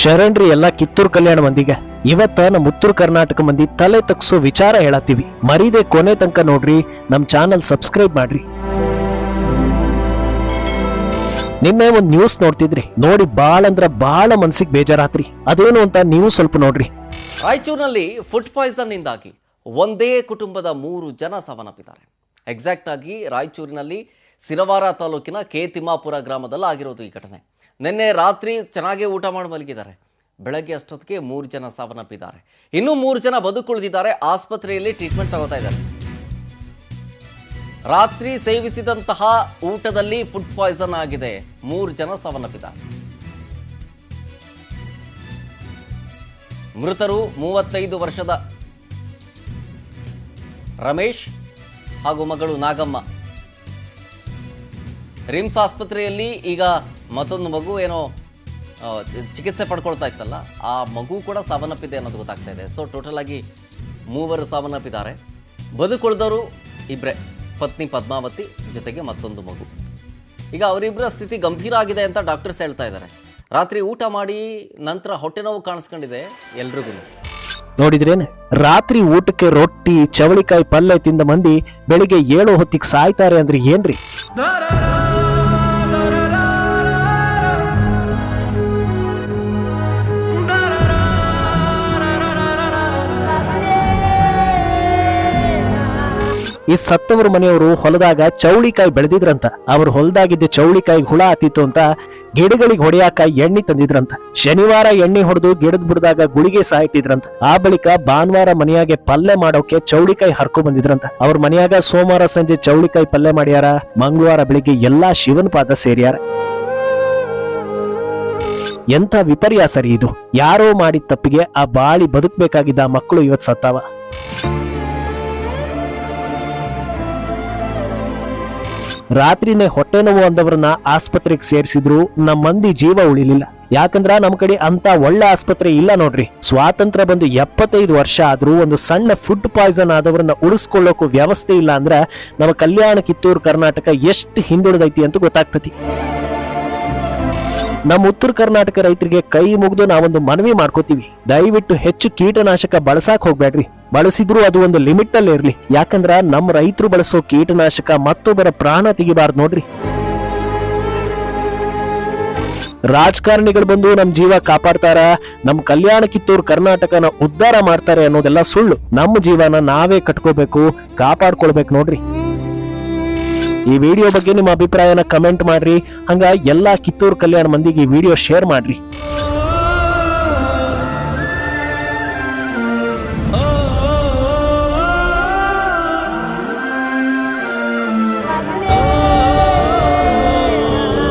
ಶರಣ್ರಿ ಎಲ್ಲ ಕಿತ್ತೂರು ಕಲ್ಯಾಣ ಮಂದಿಗೆ. ಇವತ್ತ ನಮ್ಮ ಉತ್ತರ ಕರ್ನಾಟಕ ಮಂದಿ ತಲೆ ತಗ್ಸೋ ವಿಚಾರ ಹೇಳತ್ತೀವಿ. ಮರೀದೆ ಕೊನೆ ತನಕ ನೋಡ್ರಿ, ನಮ್ಮ ಚಾನಲ್ ಸಬ್ಸ್ಕ್ರೈಬ್ ಮಾಡ್ರಿ. ನಿನ್ನೆ ಒಂದು ನ್ಯೂಸ್ ನೋಡ್ತಿದ್ರಿ. ನೋಡಿ ಬಾಳ ಅಂದ್ರ ಬಾಳ ಮನ್ಸಿಗೆ ಬೇಜಾರಾತ್ರಿ. ಅದೇನು ಅಂತ ನೀವು ಸ್ವಲ್ಪ ನೋಡ್ರಿ. ರಾಯಚೂರಿನಲ್ಲಿ ಫುಡ್ ಪಾಯ್ಸನ್ ಇಂದಾಗಿ ಒಂದೇ ಕುಟುಂಬದ ಮೂರು ಜನ ಸಾವನ್ನಪ್ಪಿದ್ದಾರೆ. ಎಕ್ಸಾಕ್ಟ್ ಆಗಿ ರಾಯಚೂರಿನಲ್ಲಿ ಸಿರವಾರ ತಾಲೂಕಿನ ಕೆ ತಿಮ್ಮಾಪುರ ಗ್ರಾಮದಲ್ಲಿ ಆಗಿರೋದು ಈ ಘಟನೆ. ನಿನ್ನೆ ರಾತ್ರಿ ಚೆನ್ನಾಗೇ ಊಟ ಮಾಡಿ ಮಲಗಿದ್ದಾರೆ. ಬೆಳಗ್ಗೆ ಅಷ್ಟೊತ್ತಿಗೆ ಮೂರು ಜನ ಸಾವನ್ನಪ್ಪಿದ್ದಾರೆ. ಇನ್ನೂ ಮೂರು ಜನ ಬದುಕುಳಿದಿದ್ದಾರೆ. ಆಸ್ಪತ್ರೆಯಲ್ಲಿ ಟ್ರೀಟ್ಮೆಂಟ್ ತಗೋತಾ ಇದ್ದಾರೆ. ರಾತ್ರಿ ಸೇವಿಸಿದಂತಹ ಊಟದಲ್ಲಿ ಫುಡ್ ಪಾಯ್ಸನ್ ಆಗಿದೆ. ಮೂರು ಜನ ಸಾವನ್ನಪ್ಪಿದ್ದಾರೆ. ಮೃತರು ಮೂವತ್ತೈದು ವರ್ಷದ ರಮೇಶ್ ಹಾಗೂ ಮಗಳು ನಾಗಮ್ಮ. ರಿಮ್ಸ್ ಆಸ್ಪತ್ರೆಯಲ್ಲಿ ಈಗ ಮತ್ತೊಂದು ಮಗು ಏನೋ ಚಿಕಿತ್ಸೆ ಪಡ್ಕೊಳ್ತಾ ಇತ್ತಲ್ಲ ಆ ಮಗು ಕೂಡ ಸಾವನ್ನಪ್ಪಿದೆ ಅನ್ನೋದು ಗೊತ್ತಾಗ್ತಾ ಇದೆ. ಸೊ ಟೋಟಲ್ ಆಗಿ ಮೂವರು ಸಾವನ್ನಪ್ಪಿದ್ದಾರೆ. ಬದುಕುಳಿದವರು ಇಬ್ಬರೇ ಪತ್ನಿ ಪದ್ಮಾವತಿ ಜೊತೆಗೆ ಮತ್ತೊಂದು ಮಗು. ಈಗ ಅವರಿಬ್ಬರ ಸ್ಥಿತಿ ಗಂಭೀರ ಆಗಿದೆ ಅಂತ ಡಾಕ್ಟರ್ಸ್ ಹೇಳ್ತಾ ಇದ್ದಾರೆ. ರಾತ್ರಿ ಊಟ ಮಾಡಿ ನಂತರ ಹೊಟ್ಟೆ ನೋವು ಕಾಣಿಸ್ಕೊಂಡಿದೆ ಎಲ್ರಿಗೂ. ನೋಡಿದ್ರೇನೆ ರಾತ್ರಿ ಊಟಕ್ಕೆ ರೊಟ್ಟಿ ಚವಳಿಕಾಯಿ ಪಲ್ಯ ತಿಂದ ಮಂದಿ ಬೆಳಿಗ್ಗೆ ಏಳು ಹೊತ್ತಿಗೆ ಸಾಯ್ತಾರೆ ಅಂದ್ರೆ ಏನ್ರಿ? ಈ ಸತ್ತವರ ಮನೆಯವರು ಹೊಲದಾಗ ಚೌಳಿಕಾಯಿ ಬೆಳೆದಿದ್ರಂತ. ಅವ್ರ ಹೊಲದಾಗಿದ್ದ ಚೌಳಿಕಾಯಿ ಹುಳ ಆತಿತ್ತು ಅಂತ ಗಿಡಗಳಿಗೆ ಹೊಡೆಯಾಕ ಎಣ್ಣೆ ತಂದಿದ್ರಂತ. ಶನಿವಾರ ಎಣ್ಣೆ ಹೊಡೆದು ಗಿಡದ ಬಿಡದಾಗ ಗುಳಿಗೆ ಸಾಯಿಟ್ಟಿದ್ರಂತ ಆ ಬಳಿಕ ಭಾನುವಾರ ಮನೆಯಾಗೆ ಪಲ್ಯ ಮಾಡೋಕೆ ಚೌಳಿಕಾಯಿ ಹರ್ಕೊ ಬಂದಿದ್ರಂತ. ಅವ್ರ ಮನೆಯಾಗ ಸೋಮವಾರ ಸಂಜೆ ಚೌಳಿಕಾಯಿ ಪಲ್ಯ ಮಾಡ್ಯಾರ. ಮಂಗಳವಾರ ಬೆಳಿಗ್ಗೆ ಎಲ್ಲಾ ಶಿವನ ಪಾದ ಸೇರ್ಯಾರ. ಎಂತ ವಿಪರ್ಯಾಸ ರೀ ಇದು. ಯಾರೋ ಮಾಡಿದ ತಪ್ಪಿಗೆ ಆ ಬಾಳಿ ಬದುಕಬೇಕಾಗಿದ್ದ ಮಕ್ಕಳು ಇವತ್ತು ಸತ್ತಾವ. ರಾತ್ರಿನೇ ಹೊಟ್ಟೆ ನೋವು ಅಂದವರನ್ನ ಆಸ್ಪತ್ರೆಗೆ ಸೇರಿಸಿದ್ರು ನಮ್ಮ ಮಂದಿ ಜೀವ ಉಳಿಲಿಲ್ಲ. ಯಾಕಂದ್ರ ನಮ್ ಕಡೆ ಅಂತ ಒಳ್ಳೆ ಆಸ್ಪತ್ರೆ ಇಲ್ಲ ನೋಡ್ರಿ. ಸ್ವಾತಂತ್ರ್ಯ ಬಂದು ಎಪ್ಪತ್ತೈದು ವರ್ಷ ಆದ್ರೂ ಒಂದು ಸಣ್ಣ ಫುಡ್ ಪಾಯ್ಸನ್ ಆದವ್ರನ್ನ ಉಳಿಸ್ಕೊಳ್ಳೋಕು ವ್ಯವಸ್ಥೆ ಇಲ್ಲ ಅಂದ್ರ ನಮ್ಮ ಕಲ್ಯಾಣ ಕಿತ್ತೂರು ಕರ್ನಾಟಕ ಎಷ್ಟು ಹಿಂದುಳಿದೈತಿ ಅಂತ ಗೊತ್ತಾಗ್ತತಿ. ನಮ್ಮ ಉತ್ತರ ಕರ್ನಾಟಕ ರೈತರಿಗೆ ಕೈ ಮುಗಿದು ನಾವೊಂದು ಮನವಿ ಮಾಡ್ಕೋತೀವಿ. ದಯವಿಟ್ಟು ಹೆಚ್ಚು ಕೀಟನಾಶಕ ಬಳಸಾಕ ಹೋಗ್ಬೇಡ್ರಿ ಬಳಸಿದ್ರು ಅದು ಒಂದು ಲಿಮಿಟ್ ಅಲ್ಲಿ ಇರ್ಲಿ. ಯಾಕಂದ್ರ ನಮ್ಮ ರೈತರು ಬಳಸೋ ಕೀಟನಾಶಕ ಮತ್ತೊಬ್ಬರ ಪ್ರಾಣ ತೆಗಿಬಾರ್ದು ನೋಡ್ರಿ. ರಾಜಕಾರಣಿಗಳು ಬಂದು ನಮ್ ಜೀವ ಕಾಪಾಡ್ತಾರ, ನಮ್ ಕಲ್ಯಾಣ ಕಿತ್ತೂರು ಕರ್ನಾಟಕನ ಉದ್ಧಾರ ಮಾಡ್ತಾರೆ ಅನ್ನೋದೆಲ್ಲ ಸುಳ್ಳು. ನಮ್ಮ ಜೀವನ ನಾವೇ ಕಟ್ಕೋಬೇಕು, ಕಾಪಾಡ್ಕೊಳ್ಬೇಕು ನೋಡ್ರಿ. ಈ ವಿಡಿಯೋ ಬಗ್ಗೆ ನಿಮ್ಮ ಅಭಿಪ್ರಾಯನ ಕಮೆಂಟ್ ಮಾಡ್ರಿ. ಹಂಗ ಎಲ್ಲಾ ಕಿತ್ತೂರು ಕಲ್ಯಾಣ ಮಂದಿಗೆ ಈ ವಿಡಿಯೋ ಶೇರ್ ಮಾಡ್ರಿ.